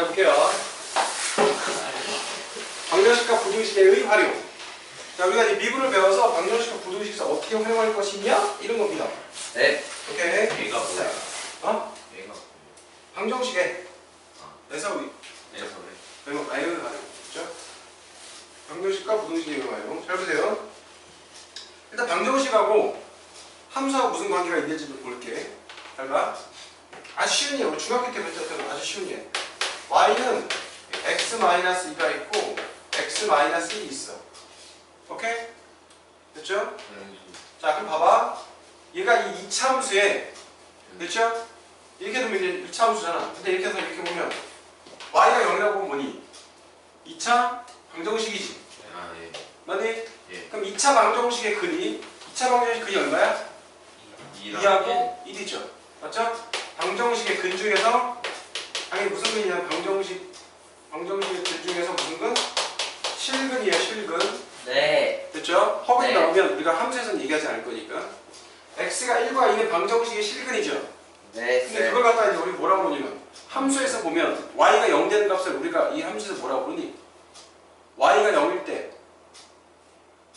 자 볼게요. 방정식과 부등식의 활용. 자 우리가 이 미분을 배워서 방정식과 부등식에서 어떻게 활용할 것이냐 이런 겁니다. 네. 오케이. 얘가 자, 뭐야? 어? 얘가 방정식에 그래서 우리 얘가 왜? 외모 아이를 활용. 그렇죠? 방정식과 부등식의 활용. 잘 보세요. 일단 방정식하고 함수하고 무슨 관계가 있는지 볼게. 잘 봐. 아주 쉬운 예. 중학교 때 배웠던 아주 쉬운 예. Y는 x-2가 있고 x-1이 있어. 오케이? 됐죠? 자, 그럼 봐봐. 얘가 이 2차 함수에 됐죠? 이렇게 되면 이제 1차 함수잖아. 근데 이렇게 해서 이렇게 보면 y가 0이라고 보면 뭐니? 2차 방정식이지. 아 예. 맞니? 예. 그럼 2차 방정식의 근이 2차 방정식 근이 얼마야? 2랑 2하고 1이죠. 맞죠? 방정식의 근 중에서 당연히 무슨 근이냐? 방정식 방정식의 근 중에서 무슨 근? 실근이에요, 실근. 네. 됐죠? 허근이 네. 나오면 우리가 함수에서는 얘기하지 않을 거니까. x가 1과 2는 방정식의 실근이죠. 네. 근데 그걸 갖다 이제 우리 뭐라고 보냐면 함수에서 보면 y가 0 되는 값을 우리가 이 함수에서 뭐라고 부르니? y가 0일 때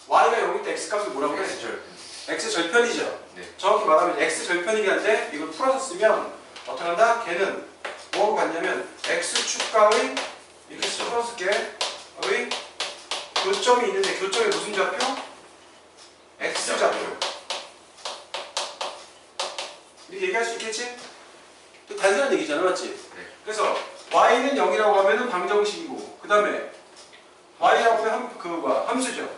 y가 0일 때 x 값을 뭐라고 해? X 절편이죠. 네. 정확히 말하면 x 절편이긴 한데 이걸 풀어서 쓰면 어떻게 한다? 걔는 뭐하고 같냐면 x 축가의 이렇게. 풀어서 게의 교점이 있는데 교점이 무슨 좌표? x 좌표. 이렇게 얘기할 수 있겠지? 또 단순한 얘기잖아, 맞지? 네. 그래서 y는 0이라고 하면은 방정식이고 그 다음에 y라고 하면 함, 그 뭐야, 함수죠.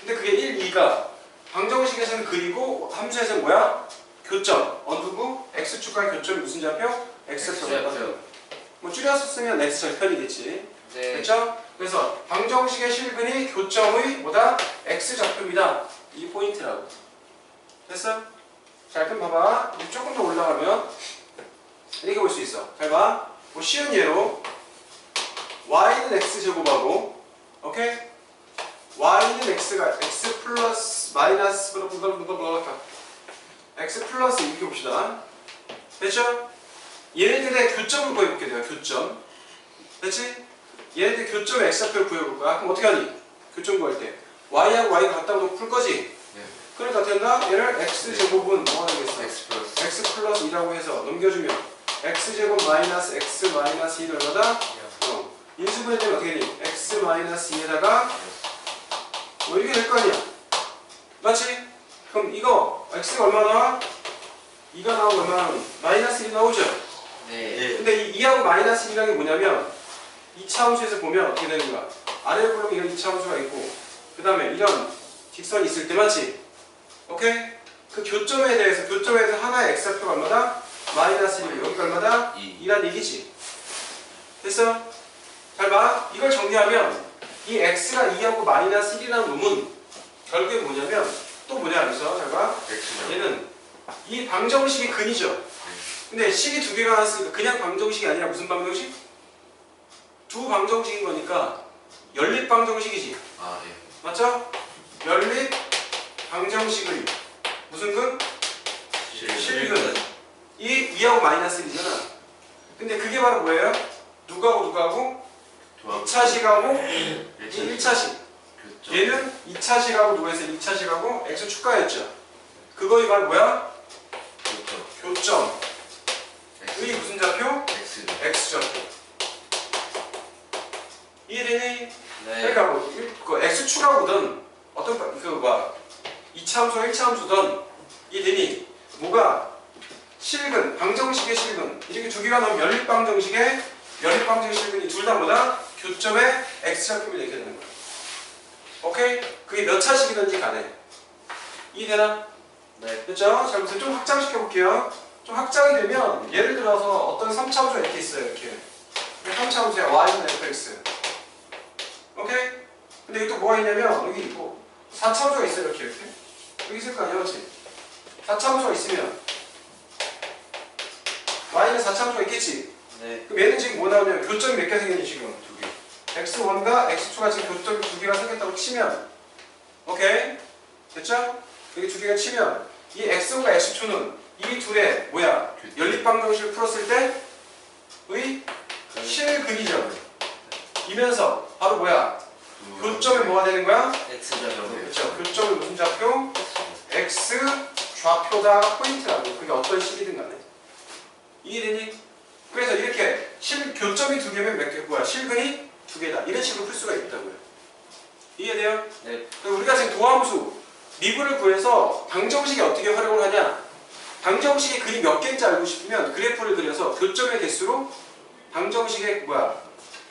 근데 그게 1, 2가 방정식에서는 그리고 함수에서는 뭐야? 교점. 어느 구 x축과의 교점이 무슨 좌표? X좌표. X좌표. 뭐 줄여서 쓰면 x절편이겠지. 네. 됐죠? 그래서 방정식의 실근이 교점의 뭐다? x좌표입니다. 이 포인트라고. 됐어? 자, 그럼 봐봐. 조금 더 올라가면 이렇게 볼 수 있어. 잘 봐. 뭐 쉬운 예로 y는 x제곱하고 오케이? y는 x가 x 플러스 마이너스 블라블라블라블라 x 플러스 이렇게 봅시다. 됐죠? 얘네들의 교점을 구해볼게 돼요. 교점. 됐지? 얘네들 교점 x좌표를 구해볼 거야. 그럼 어떻게 하니? 교점 구할 때 y하고 y가 같다고 풀 거지? 네. 그러니까 한다? 얘를 x제곱은 뭐 하는 겠어 X 플러스. x 플러스 2라고 해서 넘겨주면 x제곱 마이너스 x 마이너스 2를 얼마다? 어. 인수분해 되면 어떻게 되니? x 마이너스 2에다가 뭐 이렇게 될 거 아니야? 맞지? 그럼 이거 x가 얼마 나와? 2가 나오고 얼마 나오니? 마이너스 1이 나오죠? 네. 근데 이 2하고 마이너스 1이라는 게 뭐냐면 2차 함수에서 보면 어떻게 되는 거야? 아래로 보면 이런 2차 함수가 있고 그 다음에 이런 직선이 있을 때 맞지? 오케이? 그 교점에 대해서 교점에 대해서 하나의 x좌표가 얼마다? 마이너스 1 여기가 얼마다? 2. 2란 얘기지 됐어? 잘 봐. 이걸 정리하면 이 x가 2하고 마이너스 1이라는 놈은 결국에 뭐냐면 또 뭐냐 그래서 잘 봐. 얘는 이 방정식이 근이죠. 근데 식이 두 개가 나왔으니까 그냥 방정식이 아니라 무슨 방정식? 두 방정식인 거니까 연립 방정식이지. 아 예. 맞죠? 연립 방정식의 무슨 근? 실근. 이 2하고 마이너스 1이잖아. 근데 그게 바로 뭐예요? 누가하고 누가하고? 조합. 2차식하고 이 1차. 1차식. 교점. 얘는 2차식하고 누가해서 2차식하고 x 축가였죠. 그거이 바로 뭐야? 교점. 교점. X. 의 무슨 좌표? X절. x좌표. 이해되니? 네. 그러니까 뭐, 일- 그 x 축하거든 어떤 바- 그 뭐야 2차 함수 1차 함수든 이해되니? 뭐가 실근 방정식의 실근 이렇게 두 개가 나오면 연립 방정식의 연립 방정식 실근이 둘 다 뭐다? 교점의 x좌표를 되는 거야. 오케이? 그게 몇 차식이든지 간에 이해되나? 네. 됐죠? 자, 그래서 좀 확장시켜 볼게요. 좀 확장이 되면 예를 들어서 어떤 3차 함수가 이렇게 있어요. 이렇게 3차 함수야 y는 fx. 오케이? 근데 여기 또 뭐가 있냐면 여기 있고 4차 함수가 있어요. 이렇게 이렇게. 여기 있을 거 아니야, 그렇지? 4차 함수가 있으면 y는 4차 함수가 있겠지? 네. 그럼 얘는 지금 뭐 나오냐면 교점이 몇 개 생겼니 지금? 두 개. x1과 x2가 지금 교점이 두 개가 생겼다고 치면 오케이? 됐죠? 여기 두 개가 치면 이 x1과 x2는 이 둘의 뭐야? 연립 방정식을 풀었을 때의 실근 근이죠. 이면서 바로 뭐야? 교점이 뭐가 되는 거야? X 좌표. 그렇죠. 교점이 무슨 좌표? x 좌표다 포인트라고. 그게 어떤 식이든 간에. 이해되니? 그래서 이렇게 실 교점이 두 개면 몇 개? 뭐야? 실근이 두 개다. 이런 식으로 풀 수가 있다고요. 이해돼요? 네. 그럼 우리가 지금 도함수 미분을 구해서 방정식이 어떻게 활용을 하냐? 방정식의 글이 몇 개인지 알고 싶으면 그래프를 그려서 교점의 개수로 방정식의 뭐야?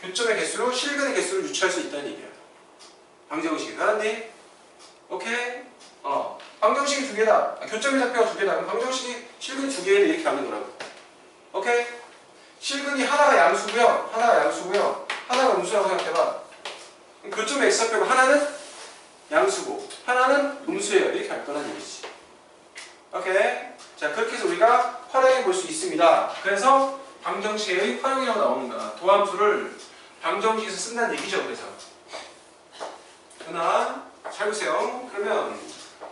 교점의 개수로 실근의 개수를 유추할 수 있다는 얘기야. 방정식이 알았니? 오케이? 어. 방정식이 두 개다. 아, 교점의 좌표가 두 개다. 그럼 방정식이 실근 두 개는 이렇게 하는 거라고. 오케이? 실근이 하나가 양수고요. 하나가 양수고요. 하나가 음수라고 생각해봐. 교점의 x좌표가 하나는 양수고 하나는 음수예요. 이렇게 할 거란 얘기지. 오케이? 자 그렇게 해서 우리가 활용해 볼 수 있습니다. 그래서 방정식의 활용이라고 나오는 거야. 도함수를 방정식에서 쓴다는 얘기죠. 그래서 하나 잘 보세요. 그러면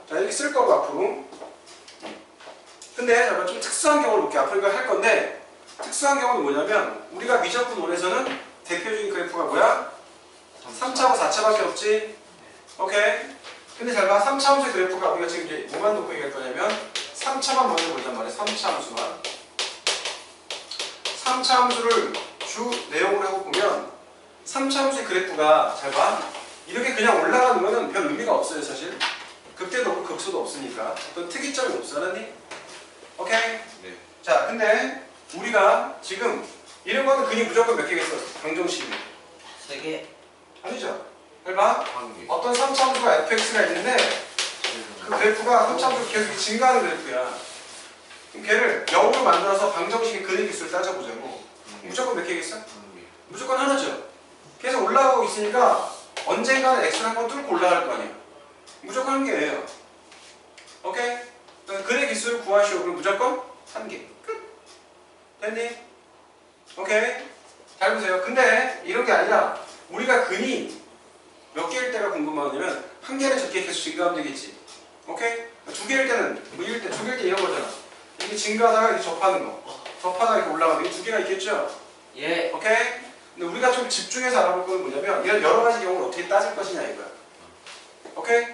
자 이렇게 쓸 거고 앞으로 근데 잠깐 좀 특수한 경우를 볼게요. 앞으로 이거 할 건데 특수한 경우는 뭐냐면 우리가 미적분 원에서는 대표적인 그래프가 뭐야? 3차하고 4차밖에 없지? 오케이. 근데 잘 봐. 3차 함수의 그래프가 우리가 지금 이제 뭐만 놓고 얘기할 거냐면 3차만 먼저 보단 말이야. 3차 함수만. 3차 함수를 주 내용으로 하고 보면 3차 함수의 그래프가 잘 봐. 이렇게 그냥 올라가는 거는 별 의미가 없어요, 사실. 극대도 없고 극소도 없으니까. 어떤 특이점이 없어. 알았니? 오케이. 네. 자, 근데 우리가 지금 이런 거는 근이 무조건 몇 개겠어? 방정식이. 세 개. 아니죠? 잘 봐. 한 개. 어떤 3차 함수가 fx가 있는데 그 그래프가 3차함수 계속 증가하는 그래프야. 그럼 걔를 0으로 만들어서 방정식의 근의 개수를 따져보자고. 한 개. 무조건 몇 개겠어? 한 개. 무조건 하나죠. 계속 올라가고 있으니까 언젠가는 x를 한번 뚫고 올라갈 거 아니야. 무조건 한 개예요. 오케이? 그럼 근의 개수를 구하시오. 그럼 무조건 한 개. 끝. 됐니? 오케이? 잘 보세요. 근데 이런 게 아니라 우리가 근이 몇 개일 때가 궁금하냐면 한 개는 적게 계속 증가하면 되겠지. 오케이? 두 개일 때는 뭐 이럴 때, 두 개일 때 이런 거잖아. 이게 증가하다가 이렇게 접하는 거. 접하다가 이렇게 올라가는 게 두 개가 있겠죠? 예. 오케이? 근데 우리가 좀 집중해서 알아볼 건 뭐냐면 이런 여러 가지 경우를 어떻게 따질 것이냐 이거야. 오케이?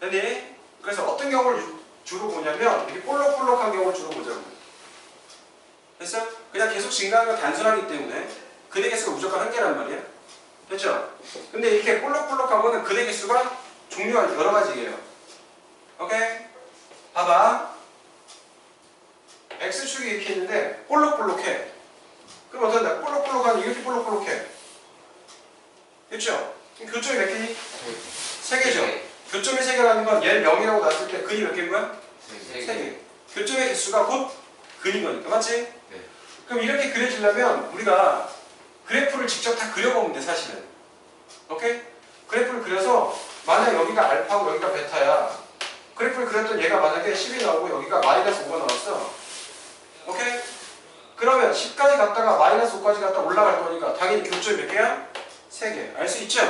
됐니? 그래서 어떤 경우를 주- 주로 보냐면 이렇게 볼록볼록한 경우를 주로 보자고. 됐어? 그냥 계속 증가하는 건 단순하기 때문에 근의 개수가 무조건 한 개란 말이야. 됐죠? 근데 이렇게 볼록볼록한 거는 근의 개수가 종류가 여러 가지예요. 오케이? 봐봐. X축이 이렇게 있는데 볼록볼록해. 그럼 어떤다? 볼록볼록하니 이렇게 볼록볼록해. 그렇죠? 교점이 몇 개니? 세 개죠. 교점이 세 개라는 건얘 명이라고 놨을 때 근이 몇 개인 거야? 세 개. 세 개. 교점의 개수가 곧 근인 거니까 맞지? 네. 그럼 이렇게 그려지려면 우리가 그래프를 직접 다 그려보면 돼 사실은. 오케이? 그래프를 그려서 만약 여기가 알파고 여기가 베타야. 그래프를 그렸던 얘가 만약에 10이 나오고 여기가 마이너스 5가 나왔어. 오케이? 그러면 10까지 갔다가 마이너스 5까지 갔다 올라갈 거니까 당연히 교점이 몇 개야? 3개. 알 수 있죠?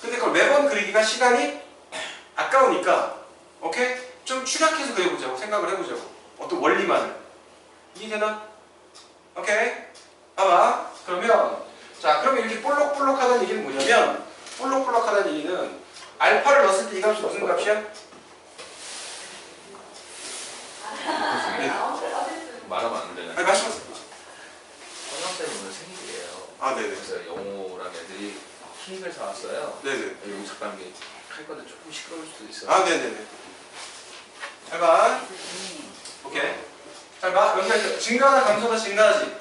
근데 그걸 매번 그리기가 시간이 아까우니까 오케이? 좀 축약해서 그려보자고 생각을 해보자고 어떤 원리만을 이해되나? 오케이? 봐봐 그러면 자 그러면 이렇게 볼록볼록하다는 얘기는 뭐냐면 볼록볼록하다는 얘기는 알파를 넣었을 때 이 값이 무슨 값이야? 네. 말하면 안 되나? 아니 말씀하세요 성형 때는 오늘 생일이에요. 아 네네 그래서 영호랑 애들이 케이크를 사왔어요. 네네 여기 잠깐 할 건데 조금 시끄러울 수도 있어요. 아 네네네 잘 봐 오케이 잘 봐 여기가 이렇게 증가하다 감소하다 증가하지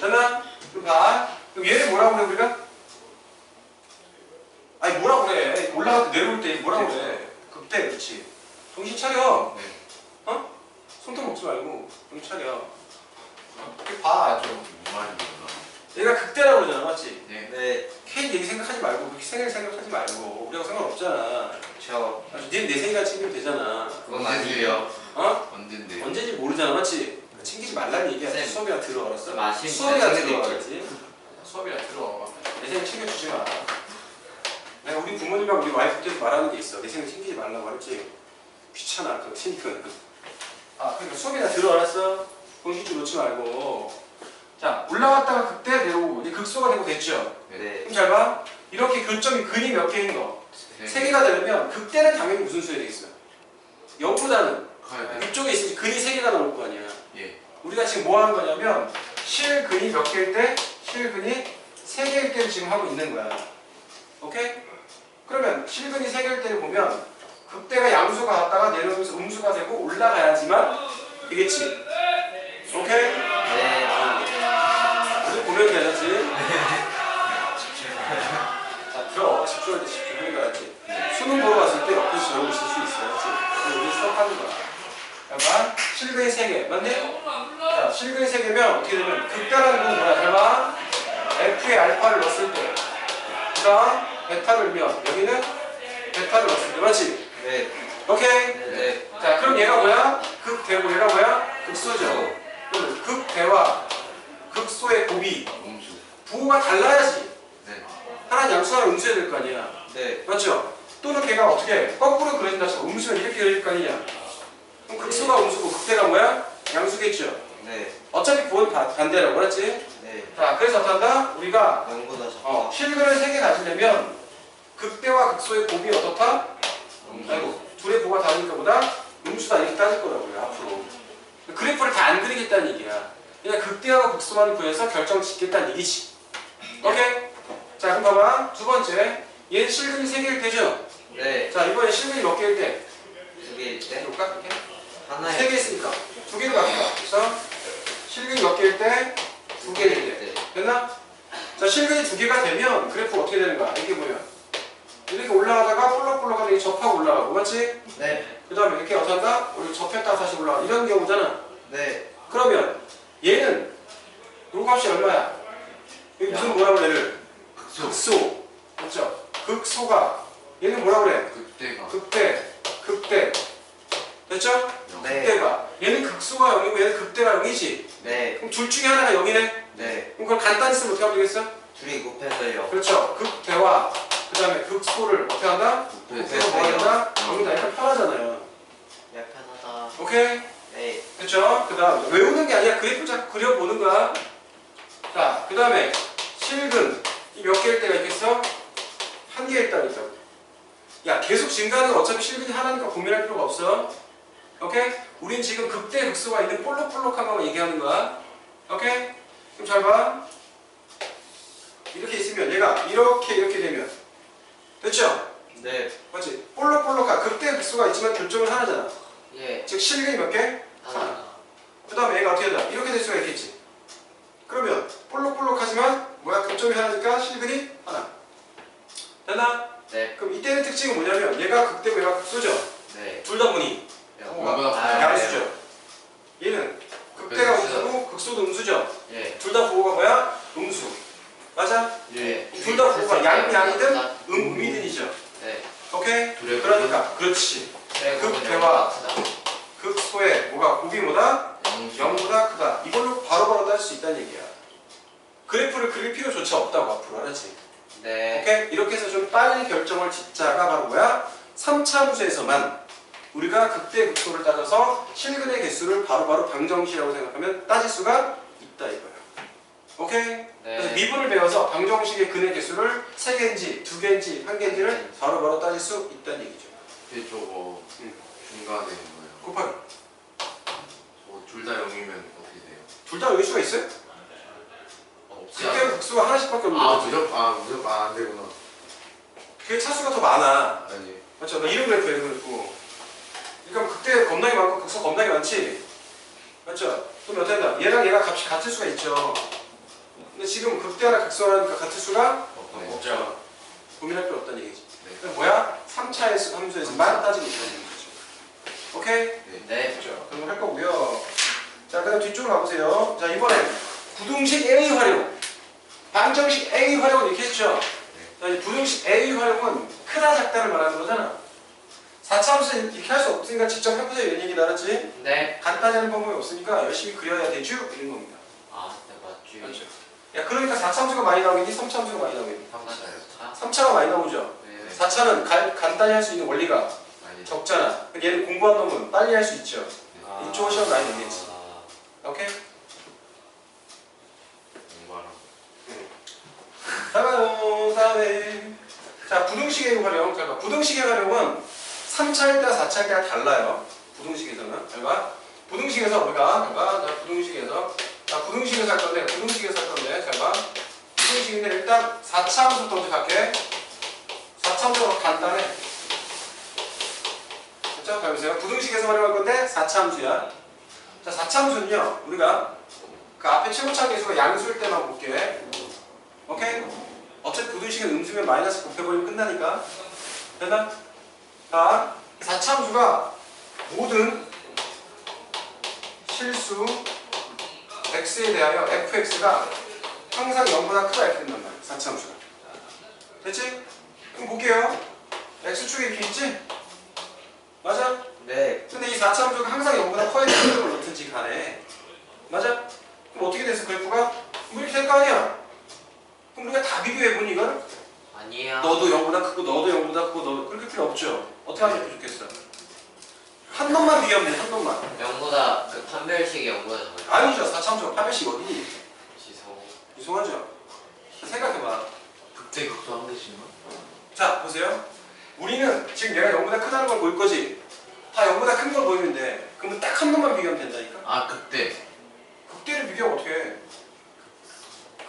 됐나? 그럼 봐 그럼 얘를 뭐라고 그래 우리가? 아니 뭐라고 그래 올라갈 때 내려올 때 뭐라고 그래 극대 그렇지 정신 차려 네. 어? 손톱 먹지 말고 정신 차려 봐좀 무슨 말인구나. 얘가 극대라고 그러잖아 맞지? 네. 네. K 얘기 생각하지 말고 그렇게 생일 생각하지 말고 우리하고 상관없잖아 저. 아주 니내 생각 챙기면 되잖아 그건 아니에요. 어? 언젠데? 언제인지 모르잖아 맞지? 챙기지 말라는 얘기야 쌤. 수업이나 들어 알았어? 좀 아쉬운 수업이나 잘 들어. 알았지? 수업이나 들어 내 생각 챙겨주지 마 내가 우리 부모님하고 우리 와이프한테 말하는 게 있어 내 생각 챙기지 말라고 알았지? 귀찮아 그거 챙기는 아 그러니까 수업이나 들어 알았어? 공식줄 놓지 말고 자 올라갔다가 극대 내려오고 이제 극 극소가 되고 됐죠. 네. 그럼 잘 봐. 이렇게 교점이 근이 몇 개인 거? 네. 세 개가 되려면 극대는 당연히 무슨 수야 되겠어요? 0보다는 커야 돼. 이쪽에 있으니 근이 세 개가 나올 거 아니야. 예. 우리가 지금 뭐 하는 거냐면 실근이 몇 개일 때 실근이 세 개일 때를 지금 하고 있는 거야. 오케이? 그러면 실근이 세 개일 때를 보면 극대가 양수가 갔다가 내려오면서 음수가 되고 올라가야지만 되겠지. 오케이? 네. 우리 보면 되겠지. 자, 들어. 집중할 때거 알지? 수능 보러 갔을 때 옆에서 저러고 있을 수 있어요. 지금 우리 수업하는 거야. 약간 실근이 세 개. 맞네? 자, 실근이 세 개면 어떻게 되면 극다라는 건 뭐야? 잘 봐. F에 알파를 넣었을 때. 그 다음 베타를 넣으면 여기는 베타를 넣었을 때. 맞지? 네. 오케이? 네. 자, 그럼 얘가 뭐야? 극대고 얘가 뭐야? 극소죠. 그럼 극대와 극소의 곱이 음수. 부호가 달라야지. 네. 하나는 양수 하나 음수해야 될 거 아니야. 네. 맞죠? 또는 걔가 어떻게 해? 거꾸로 그려진다 쳐. 음수는 이렇게 그릴 거 아니냐. 그럼 극소가 음수고 극대가 뭐야? 양수겠죠. 네. 어차피 부호는 바- 반대라고 그랬지? 네. 자, 그래서 어떤다? 우리가 작다. 어, 실근을 세개 가지려면 극대와 극소의 곱이 어떻다? 아이고, 둘의 부호가 다르니까 보다 음수다 이렇게 따질 거라고요, 앞으로. 그래프를 다 안 그리겠다는 얘기야. 그냥 극대와 극소만 구해서 결정 짓겠다는 얘기지. 오케이? 자, 그럼 봐봐. 두 번째. 얘 실근이 세 개일 때죠? 네. 자, 이번에 실근이 몇 개일 때? 두 개일 때. 볼까? 이렇게? 하나에. 세개 있으니까. 두 개를 갖다. 그래서 실근이 몇 개일 때? 두 개일 때. 때. 됐나? 자, 실근이 두 개가 되면 그래프가 어떻게 되는 거야? 이렇게 보면. 이렇게 올라가다가 볼록볼록하게 이렇게 접하고 올라가고, 맞지? 네. 그 다음에 이렇게 한다? 우리 접했다가 다시 올라가. 이런 경우잖아. 네. 그러면 얘는 요 값이 얼마야? 여기 무슨 야. 뭐라 그래? 얘를? 극소. 극소. 맞죠? 극소가 얘는 뭐라 그래? 극대가. 극대, 극대. 됐죠? 네. 극대가. 얘는 극소가 0이고 얘는 극대가 0이지. 네. 그럼 둘 중에 하나가 0이네? 네. 그럼 그걸 간단히 쓰면 어떻게 하면 되겠어? 둘이 곱해서요. 그렇죠. 극대와 그 다음에 극소를 어떻게 한다? 극대가 뭐가 된다? 0이다. 이렇게 편하잖아요. 야 편하다. 오케이? 네. 그렇죠? 그 다음 외우는 게 아니라 그래프 자꾸 그려보는 거야. 자, 그 다음에 실근 이 몇 개일 때가 있겠어? 한 개일 때가 있다고. 야, 계속 증가하는 건 어차피 실근이 하나니까 고민할 필요가 없어. 오케이? 우린 지금 극대 극소가 있는 볼록볼록한 것만 얘기하는 거야. 오케이? 그럼 잘 봐. 이렇게 있으면 얘가 이렇게 이렇게 되면 됐죠? 네. 맞지? 볼록볼록한 극대 극소가 있지만 교점은 하나잖아. 예. 즉 실근이 몇 개? 하나. 그 다음에 얘가 어떻게 된다? 이렇게 될 수가 있겠지. 그러면 볼록볼록하지만 뭐야 교점이 하나니까 실근이 하나. 됐나? 네. 그럼 이때의 특징은 뭐냐면 얘가 극대고 얘가 극소죠. 네. 둘다 뭐니? 영보다 아, 양수죠. 얘는 극대가 극대가 음수고 극소도 음수죠. 예. 둘 다 부호가 뭐야? 음수. 맞아? 예. 둘 다 부호가 양 양이든 음 음이든이죠. 네. 오케이? 둘의 그러니까 그렇지. 그래, 극 그거는 대화. 영보다 크다. 극소의 뭐가 곱이 뭐다? 영수. 0보다 크다. 이걸로 바로바로 딸 수 있다는 얘기야. 그래프를 그릴 필요조차 없다고 앞으로 알았지? 네. 오케이? 이렇게 해서 좀 빨리 결정을 짓자가 바로 뭐야? 3차 함수에서만 우리가 극대 극소를 따져서 실근의 개수를 바로바로 방정식이라고 생각하면 따질 수가 있다 이거야. 오케이? 그래서 네. 미분을 배워서 방정식의 근의 개수를 3개인지 2개인지 1개인지를 바로바로 따질 수 있다는 얘기죠. 근데 저거 응. 중간에 뭐예요? 곱하기. 저둘 다 0이면 어떻게 돼요? 둘다 여기 수가 있어요? 없지 극대? 극수가 하나씩밖에 없는 아 거지. 무조건 아 무조건 아, 안 되구나. 그게 차수가 더 많아. 아니. 맞죠? 나 이름 그래프 이름 그래프. 그러니까 극대 겁나게 많고 극소 겁나게 많지. 맞죠? 그럼 어떻게 된다? 얘랑 얘가 값이 같을 수가 있죠. 근데 지금 극대나 극소라니까 같을 수가 네. 없죠. 고민할 필요 없다는 얘기지. 네. 그럼 뭐야? 3차의 함수에서만 따지고 있다는 얘기죠. 오케이? 네. 그렇죠. 그럼 할 거고요. 자, 그 다음 뒤쪽으로 가보세요. 자, 이번에 부등식 A 활용, 방정식 A 활용은 이렇게 했죠. 자, 이 부등식 A 활용은 크다 작다를 말하는 거잖아. 4차 함수 이렇게 할 수 없으니까 직접 해보세요 이런 얘기 알았지? 네. 간단히 하는 방법이 없으니까 열심히 그려야 되죠? 이런 겁니다. 아, 네, 맞지. 그렇죠. 야, 그러니까 4차 함수가 많이 나오겠니? 3차 함수가 많이 나오겠니? 자. 3차가 많이 나오죠. 네. 4차는 간단히 할 수 있는 원리가 아니. 적잖아. 근데 얘는 공부한 놈은 빨리 할 수 있죠. 아. 이쪽 시험 많이 내겠지. 아. 오케이? 공부하라. 다음에 자 부등식의 활용 잠깐 부등식의 활용은 3차일 때와 4차일 때가 달라요 부등식에서는 잠깐 부등식에서 우리가 자 부등식에서 자 부등식에서 할 건데 부등식에서 할 건데 잠깐 부등식인데 일단 4차 함수부터 먼저 갈게 4차 함수가 간단해 자, 잘 보세요. 부등식에서 활용할 건데 4차 함수야. 자, 4차 함수는요. 우리가 그 앞에 최고차 계수가 양수일 때만 볼게. 오케이? 어차피 부등식은 음수면 마이너스 곱해버리면 끝나니까. 됐나? 자, 4차 함수가 모든 실수 x에 대하여 fx가 항상 0보다 크다 이렇게 된단 말이야. 4차 함수가. 됐지? 그럼 볼게요. x축에 이렇게 있지? 맞아? 네. 근데 이 4차 함수가 항상 0보다 커야 되는 걸 넣든지 간에 맞아? 그럼 어떻게 됐어 그래프가? 뭐 이렇게 될 거 아니야? 그럼 우리가 다 비교해보니 이걸 아니야. 너도 0보다 크고 너도 0보다 크고 너도 그렇게 필요 없죠? 어떻게 하면 좋겠어? 한 놈만 비교하면 돼, 한 놈만 0보다 그 판별식이 0보다 작아요. 아니죠 4차 함수가 8배씩 어디니? 지성. 이상하죠? 생각해봐 극대 극소 한 대씩만? 자 보세요 우리는 지금 얘가 0보다 크다는 걸 볼 거지 다 0보다 큰 걸 보이는데 그러면 딱 한 놈만 비교하면 된다니까 아 극대. 극대를 비교하면 어떻게 해?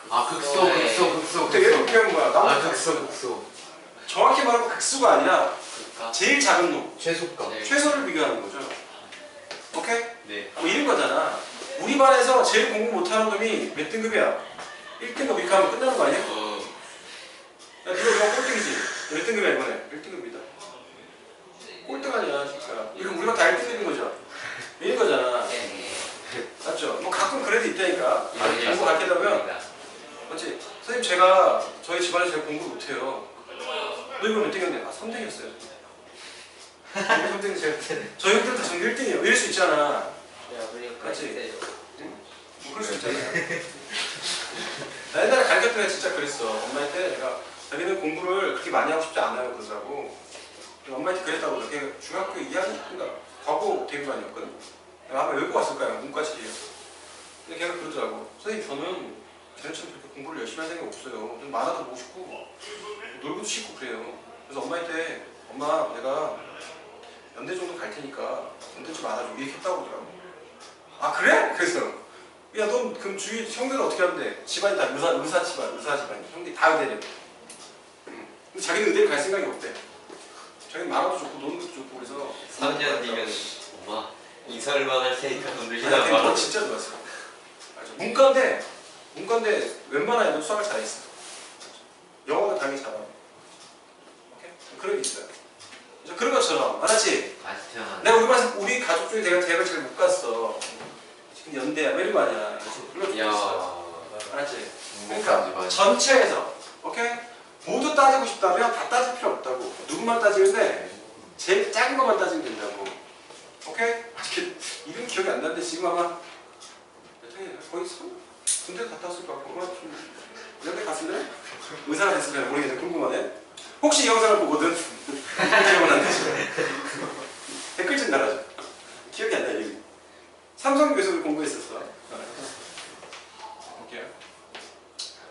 아 극소 네. 극소 극소 극대 얘를 극소. 비교하는 거야 아 나머지 극소 극소. 정확히 말하면 극수가 아니라 그니까. 제일 작은 놈, 최소값. 네. 최소를 비교하는 거죠. 오케이? 네. 뭐 이런 거잖아. 우리 반에서 제일 공부 못하는 놈이 몇 등급이야? 1등급 이렇게 하면 끝나는 거 아니야? 어. 야, 니가 이거 꼴등이지? 몇 등급이야, 이번에? 1등급이다. 꼴등 아니야, 진짜. 이거 우리가 다 1등급인 거죠? 이런 거잖아. 네. 맞죠? 뭐 가끔 그래도 있다니까. 이제 공부 있습니다. 맞지? 선생님, 제가 저희 집안에서 제가 공부 못해요. 너 이거 몇 등이었네? 아, 3등이었어요. 전교 3등 제가 저희 형들 다 전교 1등이에요. 이럴 수 있잖아. 이제 뭐 그럴 수 있잖아. 나 옛날에 가르칠 때 진짜 그랬어. 엄마한테 내가 자기는 공부를 그렇게 많이 하고 싶지 않아요. 근데 엄마한테 그랬다고 그렇게 중학교 2학년 그러니까 과거 대부반이었거든. 내가 아마 외고 왔을 거야 문과실이에요. 근데 걔가 그러더라고. 선생님 저는 그렇게 공부를 열심히 할 생각 없어요. 좀 만화도 보고 싶고 놀고도 싶고 그래요. 그래서 엄마한테 엄마 내가 연대 정도 갈 테니까 연대 좀 알아줘 이렇게 했다고 그러더라고. 아 그래? 그래서 야, 넌 그럼 주위 형들은 어떻게 하는데? 집안이 다 의사, 의사 집안, 의사 집안. 형들이 다 의대래. 응. 근데 자기는 의대를 갈 생각이 없대. 자기는 만화도 좋고 노는 것도 좋고 그래서. 3년 뒤면 엄마 이설만 할 테니까 근데 넌 봐. 진짜 좋았어. 맞아. 문과인데, 문과인데 웬만한 애들 수학을 잘했어. 영어는 당연히 잘하고. 오케이? 그런 게 있어요. 그런 것처럼, 알았지? 내가 우리 반에서 우리 가족 중에 내가 대학을 잘 못 갔어. 지금 연대야, 뭐 이런 거 아니야. 그런 것도 야. 있어. 알았지? 그러니까. 전체에서 오케이 모두 따지고 싶다면 다 따질 필요 없다고 누구만 따지면 돼 제일 작은 것만 따지면 된다고 오케이 이렇게 이름 기억이 안 나는데 지금 아마 몇 학년 거의 선 군대 갔다 왔을 것 같고 이런 데 갔을래 의사가 됐을까 모르겠네 궁금하네 혹시 이 영상을 보거든 기억은 안 댓글 좀 달아줘 기억이 안나 이름이 삼성 교수를 공부했었어 볼게요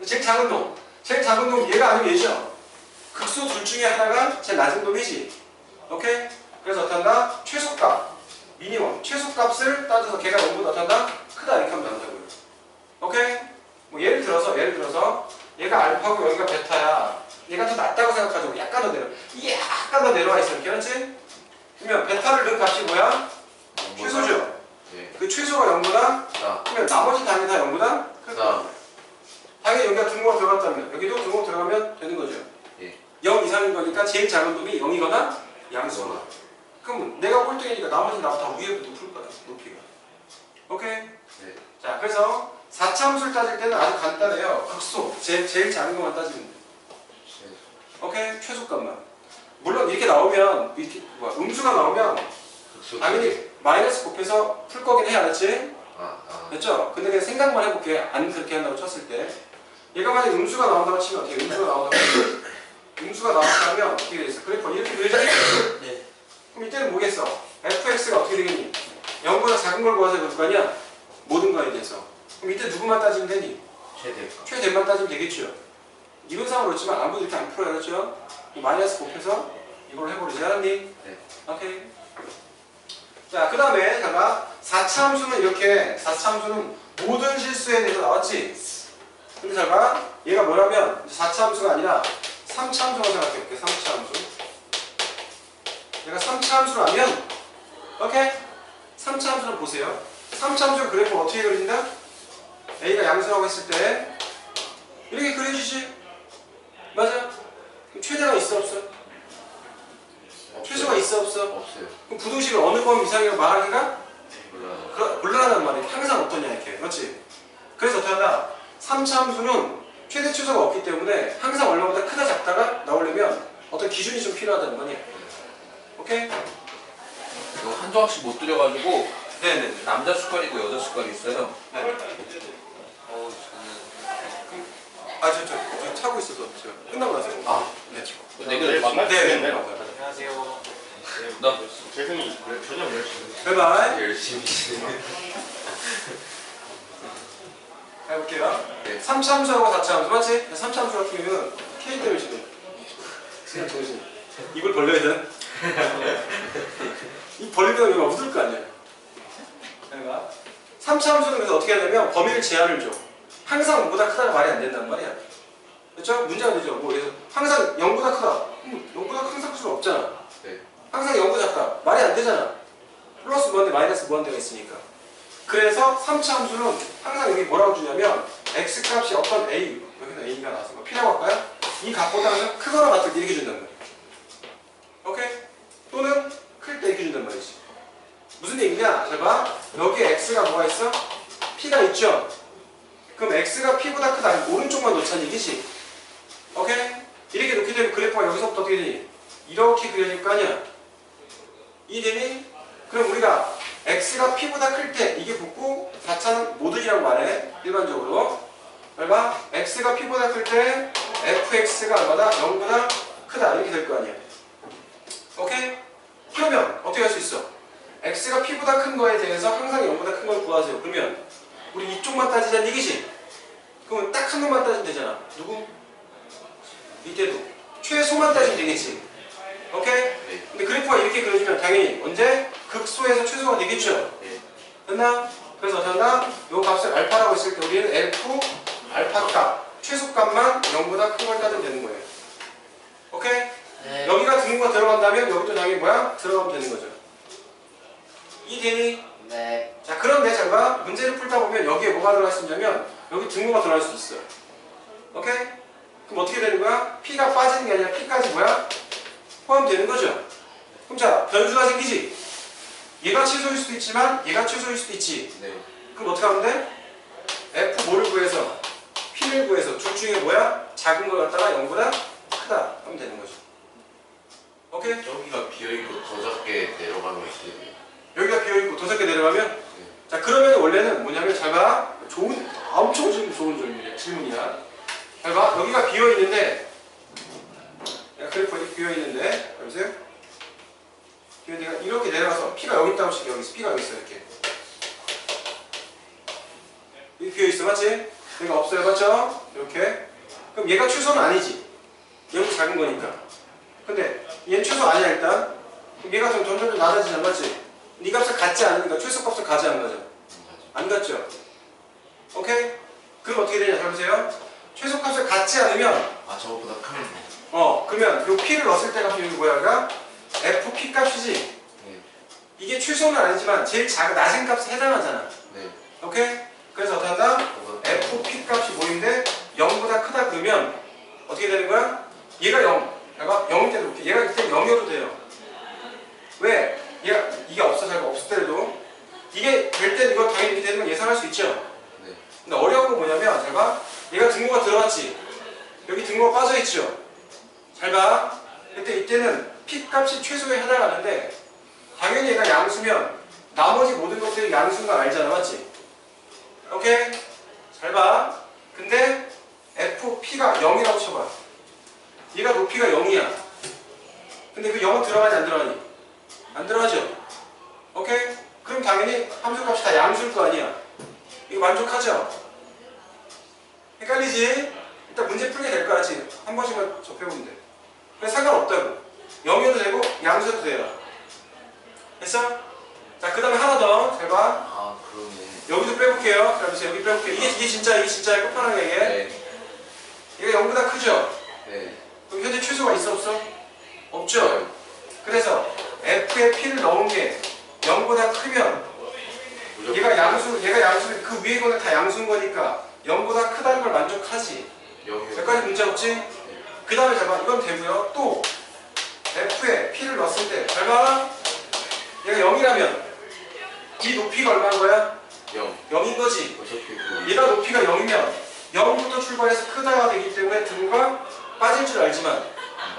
제일 작은 놈. 제일 작은 놈 얘가 아니면 얘죠. 극소 둘 중에 하나가 제일 낮은 놈이지. 오케이? 그래서 한다? 최소값. 미니멈. 최소값을 따져서 걔가 0보다 어떻게 한다? 크다 이렇게 하면 된다고요. 오케이? 뭐 예를 들어서 예를 들어서 얘가 알파고 여기가 베타야. 얘가 더 낫다고 생각하자고 약간 더 내려. 이게 약간 더 내려와 있어. 알았지? 그러면 베타를 넣은 값이 뭐야? 최소죠. 네. 그 최소가 0보다 자. 그러면 나머지 단위 다 0보다 크다. 자. 당연히 여기가 등호가 들어갔다면 여기도 등호 들어가면 되는 거죠. 예. 0 이상인 거니까 제일 작은 놈이 0이거나 양수거나. 그럼 내가 꼴등이니까 나머지 나보다 다 위에 높을 거야 높이가. 오케이? 네. 자 그래서 4참수를 따질 때는 아주 간단해요. 극소 제, 제일 작은 것만 따지면 돼. 오케이? 최소값만. 물론 이렇게 나오면 이렇게 뭐야 음수가 나오면. 당연히 마이너스 곱해서 풀 거긴 해 알았지? 아 아. 됐죠? 근데 그냥 생각만 해볼게. 안 그렇게 한다고 쳤을 때. 얘가 만약에 음수가 나온다고 치면 어떻게 해? 음수가 나온다고 치면 음수가 나왔다면 어떻게 되겠어? 그래프 이렇게 그려져? 네. 그럼 이때는 뭐겠어? fx가 어떻게 되겠니? 0보다 작은 걸 구하자 그럴 거 아니야? 모든 거에 대해서. 그럼 이때 누구만 따지면 되니? 최대값. 최대만 따지면 되겠죠? 이론상으로 그렇지만 아무도 이렇게 안 풀어요. 그렇죠? 이 마이너스 곱해서 이걸 해버리지 않았니? 네. 오케이. 자, 그 다음에 잠깐 4차 함수는 이렇게 4차 함수는 모든 실수에 대해서 나왔지? 근데 잠깐 얘가 뭐냐면 4차 함수가 아니라 3차 함수라고 생각해볼게 3차 함수 얘가 3차 함수라면 오케이? 3차 함수를 보세요 3차 함수 그래프 어떻게 그려진다? A가 양수라고 했을 때 이렇게 그려지지 맞아? 그럼 최대가 있어 없어? 최소가 있어 없어? 없어요. 그럼 부등식을 어느 범위 이상이라고 말하기가. 그- 곤란하단 말이야. 항상 어떠냐 이렇게. 그렇지? 그래서 어떻게 한다? 3차 함수는 최대 최소가 없기 때문에 항상 얼마보다 크다 작다가 나오려면 어떤 기준이 좀 필요하다는 거니. 오케이? 이거 한 조각씩 못 들여가지고 네네. 남자 숟갈이고 여자 숟갈이 있어요. 저는 아, 저, 저, 저 차고 있어서 제가 끝나고 나서. 아, 네. 네 개를 만나. 네, 네. 안녕하세요 나 재승이 저녁 10시. 바이바이. 열심히 해볼게요. 네. 3차 함수하고 4차 함수 맞지? 3차 함수 같은 경우는 K 때문에 지금. 그냥 정신. 이걸 벌려야 되나? 이 벌리면 여기가 묻을 거 아니야. 그러니까 3차 함수는 그래서 어떻게 하냐면 범위를 제한을 줘. 항상 5보다 크다가 말이 안 된단 말이야. 그렇죠? 문제가 되죠. 뭐 그래서 항상 0보다 크다. 음, 0보다 항상 클 수는 없잖아. 네. 항상 0보다 작다. 말이 안 되잖아. 플러스 무한대 마이너스 무한대가 있으니까. 그래서 3차 함수는 항상 여기 뭐라고 주냐면 x 값이 어떤 a 여기는 a가 나왔어. 뭐 P라고 할까요? 이 값보다는 크거나 같을 때 이렇게 준단 말이야. 오케이? 또는 클 때 이렇게 준단 말이지. 무슨 얘기냐? 잘 봐. 여기에 x가 뭐가 있어? p가 있죠? 그럼 x가 p보다 크다. 오른쪽만 놓자는 얘기지. 오케이? 이렇게 놓게 되면 그래프가 여기서부터 어떻게 되니? 이렇게 그려질 거 아니야? 이해되니? 그럼 우리가 x가 p보다 클 때 이게 붙고 4차는 모든이라고 말해 일반적으로 얼마? x가 p보다 클 때 fx가 얼마다? 0보다 크다 이렇게 될 거 아니야 오케이? 그러면 어떻게 할 수 있어? x가 p보다 큰 거에 대해서 항상 0보다 큰 걸 구하세요 그러면 우리 이쪽만 따지자는 얘기지? 그러면 딱 한 놈만 따지면 되잖아 누구? 이때도 최소만 따지면 되겠지 오케이? 네. 근데 그래프가 이렇게 그려지면 당연히 언제? 극소에서 최소가 되겠죠? 네. 됐나? 그래서 어떤가? 요 값을 알파라고 했을 때 우리는 F 알파 값 최소값만 0보다 큰 걸 따지면 되는 거예요 오케이? 네 여기가 등호가 들어간다면 여기도 당연히 뭐야? 들어가면 되는 거죠 이해되니? 그런데 제가 문제를 풀다 보면 여기에 뭐가 들어갈 수 있냐면 여기 등호가 들어갈 수 있어요 오케이? 그럼 어떻게 되는 거야? P가 빠지는 게 아니라 P까지 뭐야? 포함되는 거죠 그럼 자 변수가 생기지 얘가 최소일 수도 있지만 얘가 최소일 수도 있지 네. 그럼 어떻게 하면 돼? F 뭐를 구해서 P를 구해서 둘 중에 뭐야? 작은 걸 갖다가 0보다 크다 하면 되는 거죠 오케이? 여기가 비어있고 더 작게 내려가면 돼요? 여기가 비어있고 더 작게 내려가면 자 그러면 원래는 뭐냐면 잘봐. 좋은 엄청 지금 좋은 질문이야 질문이야. 잘봐. 여기가 비어 있는데. 야, 그래프 이렇게 비어 있는데. 보세요. 비어있는데 이렇게 내려가서 P가 여기 있다고 칠게 여기 있어 P가 여기 있어 이렇게. 이렇게 비어 있어 맞지? 얘가 없어요 맞죠? 이렇게. 그럼 얘가 최소는 아니지. 얘보다 작은 거니까. 근데 얘는 최소 아니야 일단. 얘가 좀 점점 좀 낮아지잖아 맞지? 네 값을 갖지 않으니까 최소 값을 가져간 거죠. 안 갔죠? 오케이? 그럼 어떻게 되냐 잘 보세요. 최소 값을 갖지 않으면 아 저거보다 크면 어 그러면 요 p를 넣었을 때 값이 뭐야? 가 fp 값이지. 네. 이게 최소는 아니지만 제일 작은 낮은 값에 해당하잖아. 네. 오케이? 그래서 어떻게 한다? fp 값이 뭐인데 0보다 크다 그러면 어떻게 되는 거야? 얘가 0. 봐봐 0일 때도 이렇게 얘가 이때 0이어도 돼요. 왜? 얘가 이게 없어 잘 없을 때도 이게 될때 이거 당연히 이렇게 되는 건 예상할 수 있죠. 네. 근데 어려운 건 뭐냐면 잘 봐. 얘가 등호가 들어갔지. 여기 등호가 빠져 있죠. 잘 봐. 그때 이때는 p 값이 최소에 해당하는데 당연히 얘가 양수면 나머지 모든 것들이 양수인 걸 알잖아, 맞지? 오케이? 잘 봐. 근데 fp가 0이라고 쳐봐. 얘가 높이가 0이야. 근데 그 0은 들어가지 안 들어가니? 안 들어가죠? 오케이? 그럼 당연히 함수값이 다 양수일 거 아니야. 이거 만족하죠? 헷갈리지? 일단 문제 풀게 될거 같지? 한 번씩만 접해보면 돼. 그래서 상관없다고. 0이어도 되고 양수여도 돼요. 됐어? 자, 그 다음에 하나 더. 잘 봐. 아 그러네. 여기도 빼볼게요. 자, 보세요. 여기 빼볼게요. 이게, 이게 진짜, 이게 진짜 끝판왕이야, 이게. 네. 얘가 0보다 크죠? 네. 그럼 현재 최소가 있어, 없어? 없죠? 그래서 F에 P를 넣은 게 0보다 크면 얘가 양수, 얘가 양수, 그 위에 거는 다 양수인 거니까 0보다 크다는 걸 만족하지. 여기까지 문제 없지? 그 다음에 잘 봐. 이건 되고요. 또 F에 P를 넣었을 때, 잘 봐. 얘가 0이라면 이 높이가 얼마인 거야? 영. 0인 거지. 그. 얘가 높이가 0이면 0부터 출발해서 크다가 되기 때문에 등과 빠질 줄 알지만.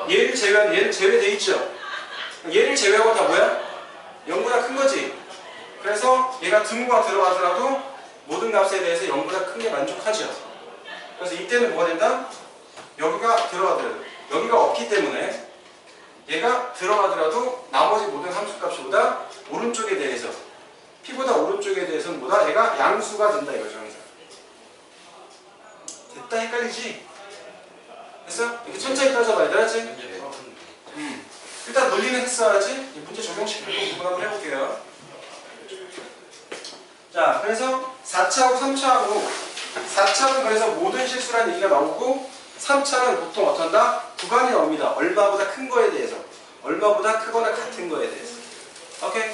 얘를 제외한 얘는 제외돼 있죠. 얘를 제외하고 다 뭐야? 0보다 큰 거지. 그래서 얘가 등과 들어가더라도 모든 값에 대해서 0보다 큰 게 만족하죠. 그래서 이때는 뭐가 된다? 여기가 들어가더라도 여기가 없기 때문에 얘가 들어가더라도 나머지 모든 함수값보다 오른쪽에 대해서 p보다 오른쪽에 대해서는 뭐다? 얘가 양수가 된다 이거죠 항상. 됐다 헷갈리지? 됐어? 이렇게 천천히 따져봐야 돼, 알았지? 음. 일단 논리는 했어, 알았지? 이 문제 적용시키고 구분 한번 해볼게요. 자, 그래서 4차하고 3차하고 4차는 그래서 모든 실수라는 얘기가 나오고 3차는 보통 어떤다? 구간이 나옵니다. 얼마보다 큰 거에 대해서. 얼마보다 크거나 같은 거에 대해서. 오케이?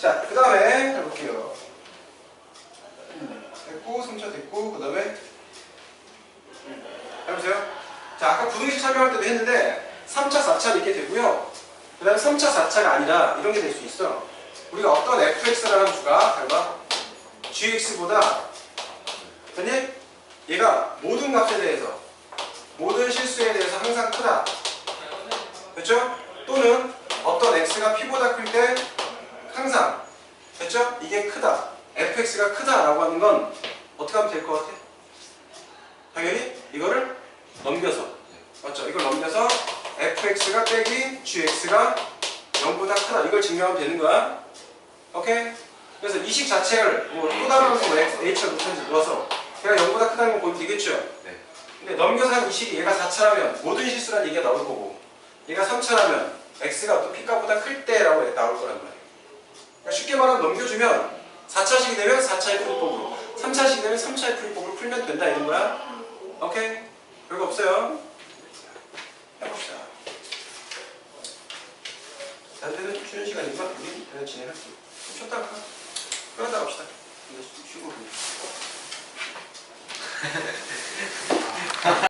자, 그 다음에 해볼게요. 음, 됐고, 3차 됐고, 그 다음에 해보세요. 자, 아까 부등식 설명할 때도 했는데 3차, 4차 이렇게 되고요. 그 다음에 3차, 4차가 아니라 이런 게 될 수 있어. 우리가 어떤 fx라는 함수가 닮아 gx보다 아니 얘가 모든 값에 대해서 모든 실수에 대해서 항상 크다. 됐죠? 또는 어떤 x가 p보다 클 때 항상 됐죠? 이게 크다. fx가 크다라고 하는 건 어떻게 하면 될 것 같아? 당연히 이거를 넘겨서 맞죠? 이걸 넘겨서 fx가 빼기 gx가 0보다 크다 이걸 증명하면 되는 거야 오케이? 그래서 이 식 자체를 뭐 또 다른 뭐 h를 못하는지 넣어서 얘가 0보다 크다는 걸 보면 되겠죠? 네. 근데 넘겨서 한 이 식이 얘가 4차라면 모든 실수란 얘기가 나올 거고 얘가 3차라면 x가 또 p값보다 클 때라고 나올 거란 말이에요 그러니까 쉽게 말하면 넘겨주면 4차식이 되면 4차의 풀이법으로 3차식이 되면 3차의 풀이법으로 풀면 된다 이런 거야 오케이? 별거 없어요. 해봅시다. 좀 쉬는 시간이니까 우리 그냥 진행할게요. 좀 쉬었다가 갑시다. 근데 쉬고.